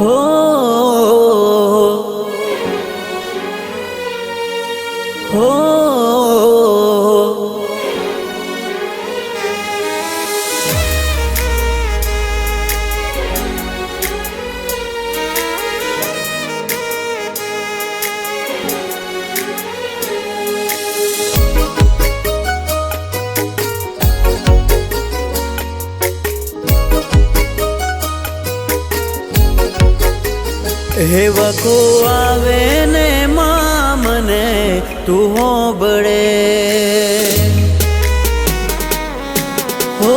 હો હેવકો આવે ને માં મને તું હોબળે. હો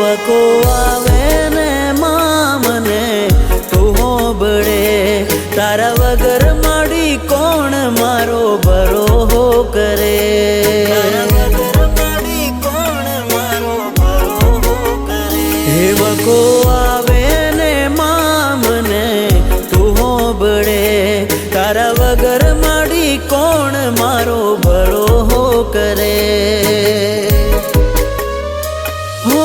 વકો આવે ને માં મને તું હોબળે. તારા વગર માડી કોણ મારો બરોહો કરે? તારા વગર માડી કોણ મારો બરોહો કરે? હેવકો આવે મારો ભરોહો કરે. હો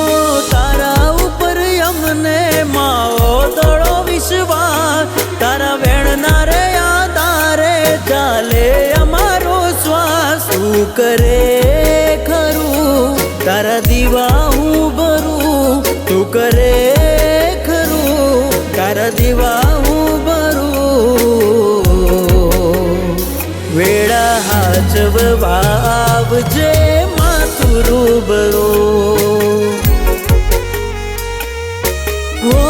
તારા ઉપર અમને માવો દળો વિશ્વાસ. તારા વેણના રે આધારે ચાલે અમારો શ્વાસ. શું કરે ખરું, તારા દીવા હું ભરું. તું કરે ખરું, તારા દીવા હાચવવા આવજે માતું રૂબરો. હો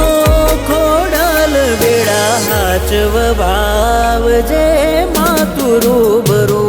ખોડલ વેળા હાચવવા આવજે માતું રૂબરૂ.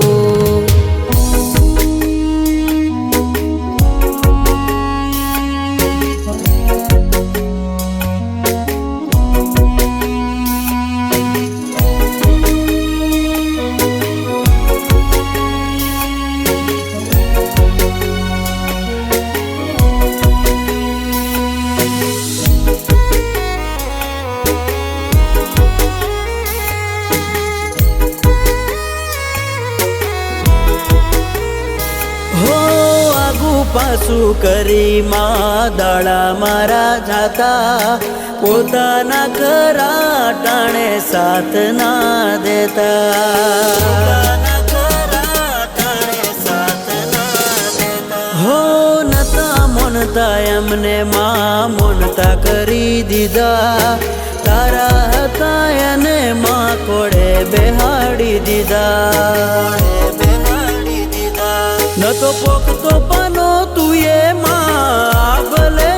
પાછું કરી માં દાડા મારા જાતા. પોતાના ખરા ટાણે સાથ ના દેતા. હો નતા મોનતા એમને માં મોનતા કરી દીધા. તારા હતા એને માં કોડે બેહાડી દીધા. ન તો પોખતો પાનો તું એ માં ભલે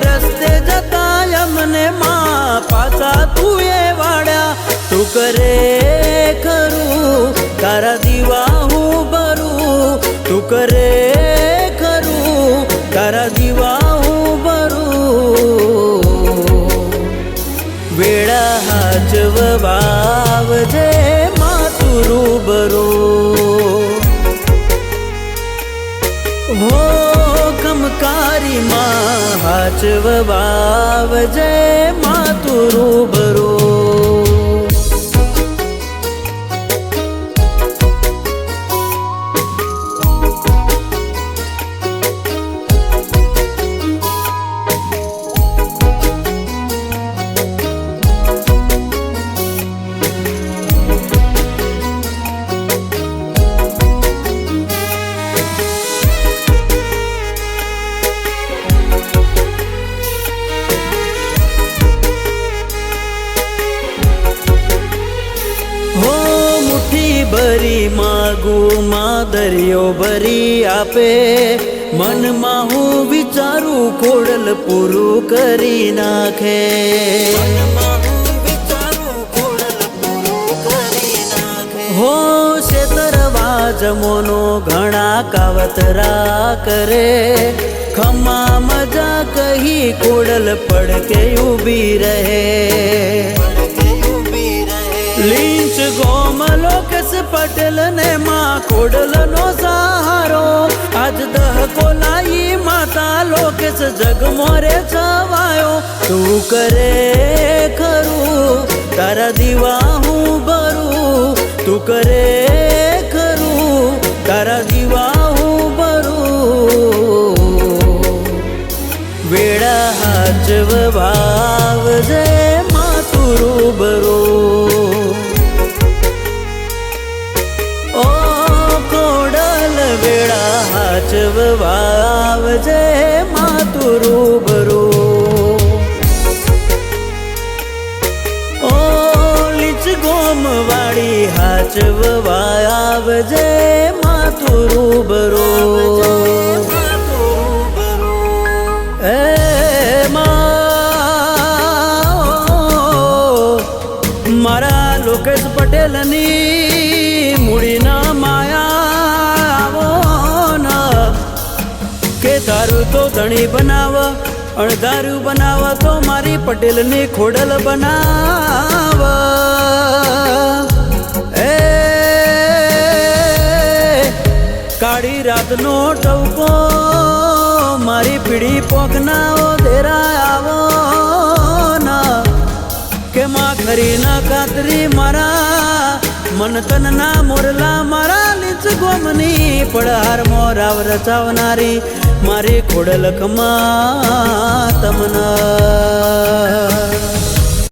રસ્તે જતા અમને માં, પાછા તું એ વાળ્યા. તું કરે ખરું, તારા દીવા હું ભરું. તું કરે ખરું, તારા દીવા હું ભરું. વેળા હાચવવા આવજે માતું રૂબરૂ. હો કમકારી માં હાચવવા આવજે માતું રૂબરૂ મુઠ્ઠી ભરી માગું માં દરિયો ભરી આપે. મનમાં હું વિચારું કોડલ પૂરું કરી નાખે. હો શેતરવા જમોનો ઘણા કાવતરા કરે. ખમા મજા કહી કોડલ પડકે ઊભી રહે. લીંચ ગોમ લોકેશ પટેલ ને માં કોડલ નો સહારો. આજ દહકો લાઈ માતા લોકેશ જગમોરે છવાયો. તું કરે ખરું, તારા દીવા હું ભરું. તું કરે ખરું, તારા દીવા હું ભરું. વેળા હાચવ હાચવવાવજે વેળા હાચવવાવજે માતું રૂબરૂ ઓ લીચ ગોમ વાળી હાચવવાવજે માતું રૂબરૂ કે તારું તો ધણી બનાવ, અણધારું બનાવ, તો મારી પટેલની ખોડલ બનાવ. એ, કાળી રાતનો ટવકો, મારી પીડી પોકનાઓ દેરા આવો ના. કે માં ખરી ના કાતરી મારા, મન તન ના મોરલા મારા લીચ ગોમની પડહાર મોરાવ રચાવનારી મારી ખોડલ ખમા તમના